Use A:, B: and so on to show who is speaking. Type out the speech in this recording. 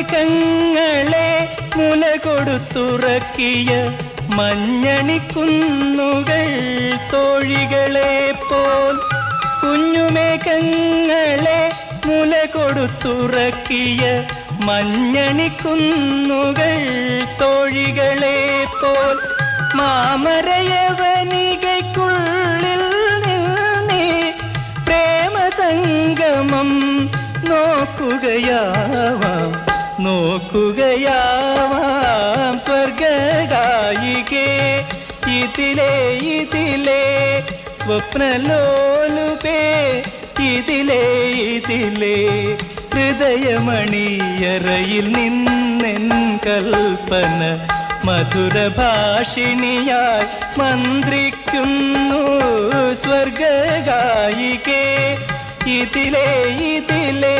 A: കുഞ്ഞുമേഘങ്ങളെ മുല കൊടുത്തുറക്കിയ മഞ്ഞണിക്കുന്നുകൾ തോഴികളെ പോൽ കുഞ്ഞുമേഘങ്ങളെ മുല കൊടുത്തുറക്കിയ മഞ്ഞണിക്കുന്നുകൾ തോഴികളെ പോൽ മാമരയവനികയ്ക്കുള്ളിൽ നിന്നേ പ്രേമസംഗമം നോക്കുകയാവാം. നോക്കുകയാവാം സ്വർഗായികേ ഇതിലേ ഇതിലേ സ്വപ്നലോലുപേ. ഇതിലേ ഇതിലേ ഹൃദയമണിയറയിൽ നിന്നെൻ കൽപ്പന മധുരഭാഷിണിയായി മന്ത്രിക്കുന്നു സ്വർഗായികേ ഇതിലേ ഇതിലേ